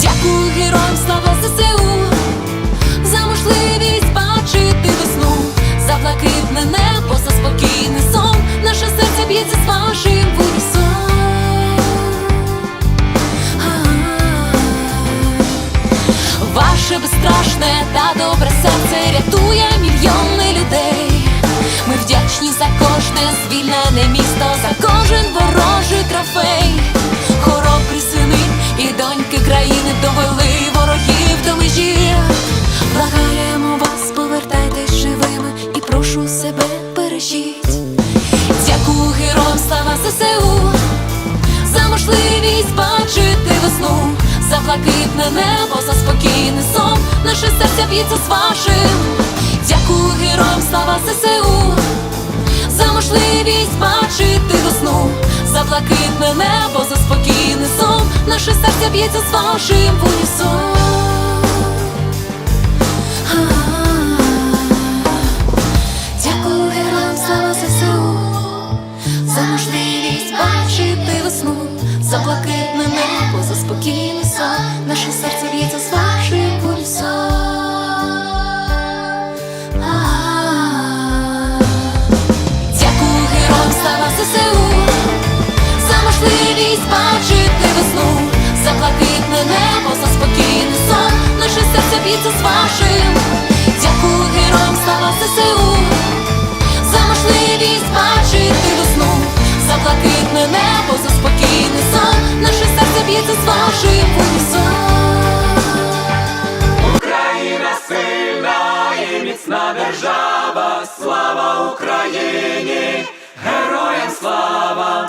Дякую героям слава ЗСУ за можливість бачити весну, за блакитне небо, за спокійний сон. Наше серце б'ється з вашим в. Ваше безстрашне та добре серце рятує мільйони людей. Ми вдячні за кожне звільнене місто, за кожен ворожий трофей. Весну, за блакитне небо, за спокійний сон. Наше серце б'ється з вашим. Дякую героям слава ССУ, за можливість бачити весну, за блакитне небо, за спокійний сон. Наше серце б'ється з вашим в унісон. Міцна держава, слава Україні, героям слава!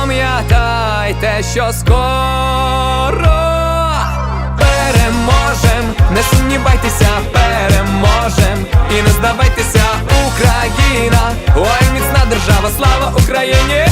Пам'ятайте, що скоро переможем, не сумнівайтеся, переможем і не здавайтеся, Україна, ой, міцна держава, слава Україні!